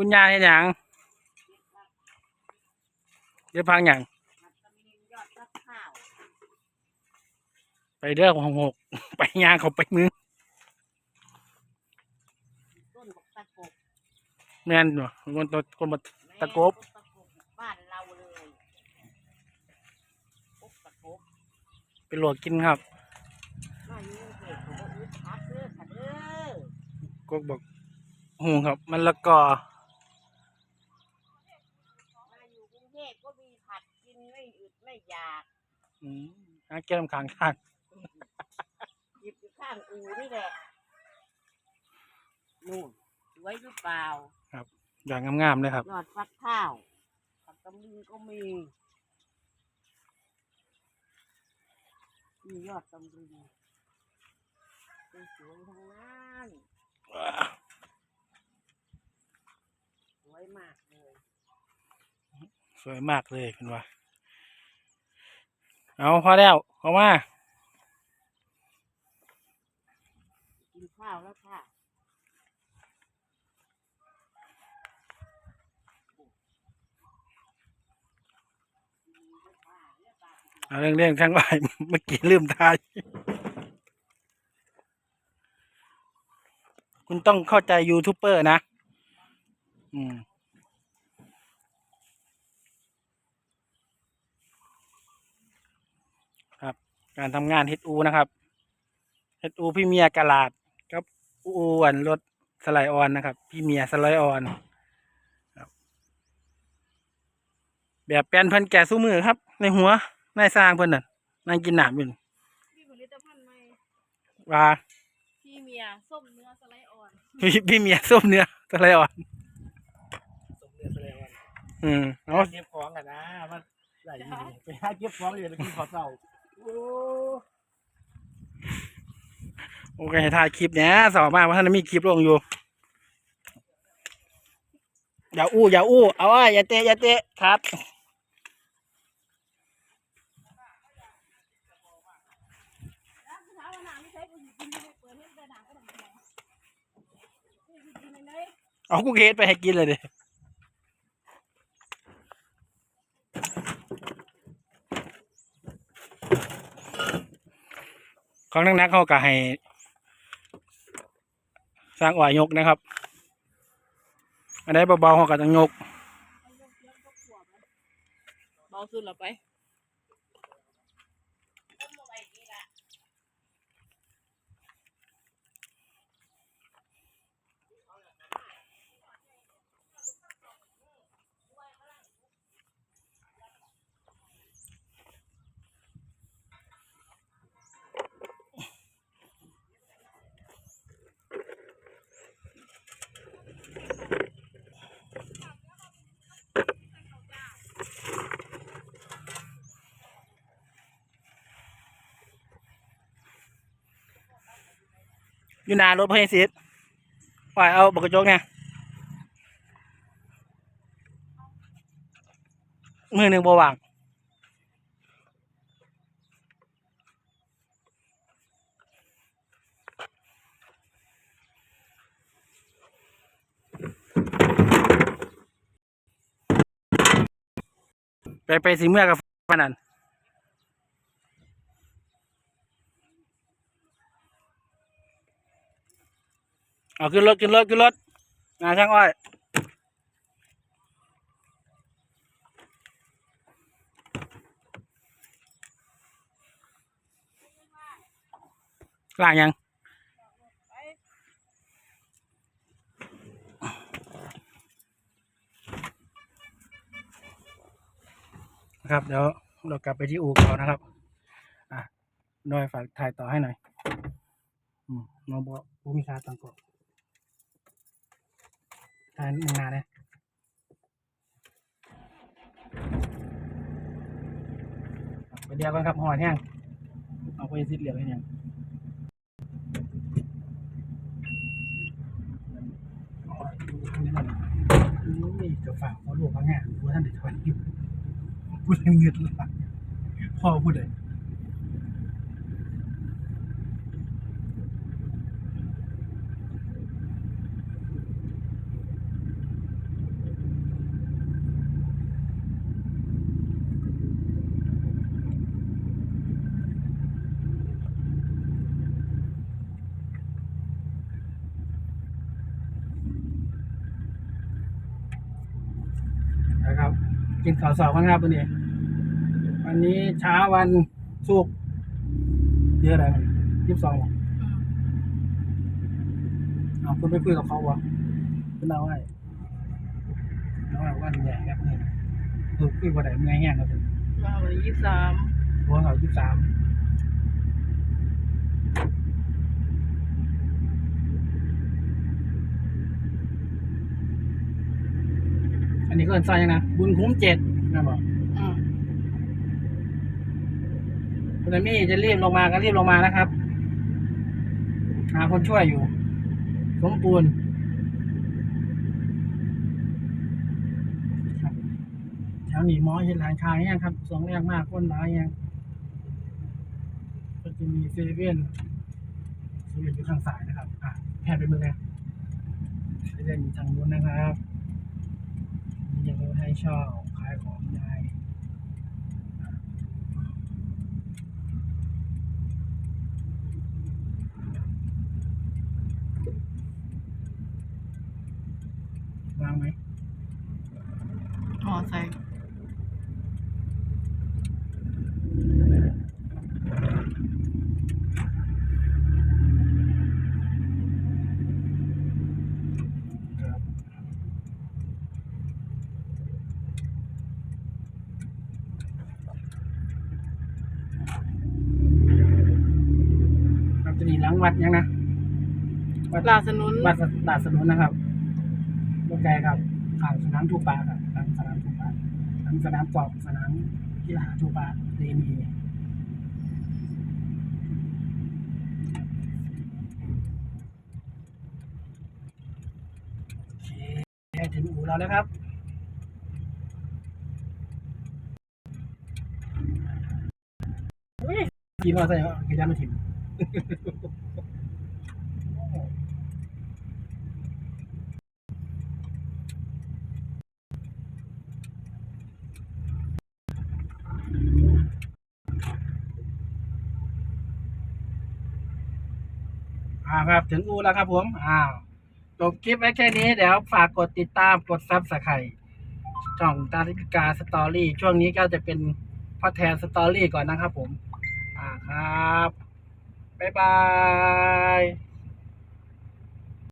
คุณยายเห็นหยังเดี๋ยวพังหยังมันก็มียอดรักข้าวไปเด้อหกหกไปยางเขาไปมือแม่นบ่คนตัวคนมาตะกบบ้านเราเลยตะกบไปหลวกกินครับกิดของอึดพักเด้อค่ะเด้อกกบอกหูครับ มันละกอ มาอยู่กรุงเทพก็มีผัดกินไม่อึดไม่อยากอืมหาแก้มขางข้างหยิบอยู่ข้างอูนี่แหละนู่นสวยหรือเปล่าอย่างงามๆเลยครับ ยอดฟักข้าวผักตำลึงก็มีมียอดตำลึงสวยๆทั้งนั้นสวยมากเลย สวยมากเลยคุณว่า เอาพอแล้วเอามากินข้าวแล้วค่ะเอาเรื่องเรื่องข้างบ่ายเมื่อกี้ลืมทาย คุณต้องเข้าใจยูทูบเบอร์นะ อืม ครับ การทำงานเฮดอูนะครับเฮดอูพี่เมียกะลาดกับอูอันรถสไลด์ออนนะครับ พี่เมียสไลด์ออนครับแบบแปลนเพิ่นแก่สู้มือครับ ในหัวนายสร้างเพิ่นน่ะนั่งกินหนามอยู่มีผลิตภัณฑ์ใหม่ว่าพี่เมียส้มเนื้อสไลด์อ่อนพี่พี่เมียส้มเนื้อสไลด์ออนสมเด็จเลยวันอืมเอาเก็บของกันนะมันไหลอยู่นี่ไปหาเก็บของเลยไปกินข้าวเช้า โอเคถ่ายคลิปเนี้ยสอบมากว่าท่านมีคลิปลงอยู่ อย่าอู้อย่าอู้ เอาไว้อย่าเตะอย่าเตะครับเช้ากูหยิบกินไปให้กินเลยเอากูเกตไปให้กินเลยดิ ของนักนักเขาก็ให้ สร้างอ่อยยกนะครับ อันไหนเบาๆเขาก็ต้องยก เบาสุดหรอไป อยู่หนารถพยาศิษย์ปล่อยเอาบกกระจกเนี่ยมือหนึ่งบวางไปไปสิเมื่อกับปานนั เอาขึ้นรถขึ้นรถขึ้นรถนาช่างอ้อยล่างยังนะครับเดี๋ยวเรากลับไปที่อู่เขานะครับ อะน้อยฝากถ่ายต่อให้หน่อย อืมน้องบอกผู้มีค่าตังกอ นถ่ายมึงนานเลยไปเดียวกันครับหอยแห้งเอาไปซิดเหลียวให้ยังนี่กับฝากพอลูกเขาเนี่ยว่าท่านเด็กทำอยู่พูดเงินละพ่อพูดเลย กินข้าวสอบกันครับวันนี้วันนี้เช้าวันศุกร์เดือนอะไรมันยี่สิบสองเอาคุณไปคุยกับเขาวะคุณเอาไว้เอาไว้วันใหญ่ครับนี่คือคุยกับไหนเมื่อยแห้งครับผมมาวันยี่สามหัวเขายี่สิบสาม อันนี้ก็เป็นซอยยังนะบุญคุ้มเจ็ดนะบอกอืมคุณเอมี่จะรีบลงมาก็รีบลงมานะครับ หาคนช่วยอยู่ สมปูนครับแถวนี้หมอเห็นหลานคายยังครับสองแรงมากคนหลายยังก็จะมีเซเว่นเซเว่นอยู่ข้างซ้ายนะครับอะแพทย์ไปมือเลยเซเว่นอยู่ทางนู้นนะครับ ยังไม่ให้เช่าขายของยายวางไหมอ๋อใส่ ครับครับจะมีหลั งวัดยังนะวัดลาสนุนวัดลาดสนุนนะครับรถไกลครับข้างสนามทูปาครับหลังสนามทูปาหลังสนามกอล์ฟสนามกีฬาทูปาเรมีโอเคถึงอู่แล้วนะครับขี่มอเตอร์ไซค์เขาขี่ด้านมาถิ่มาครับ ถึงอูแล้วครับผมอ้าวจบคลิปไว้แค่นี้เดี๋ยวฝากกดติดตามกดซับสไครต์ช่องตาลิกาสตอรี่ช่วงนี้ก็จะเป็นพ่อแทนสตอรี่ก่อนนะครับผม อ่าครับ บ๊ายบาย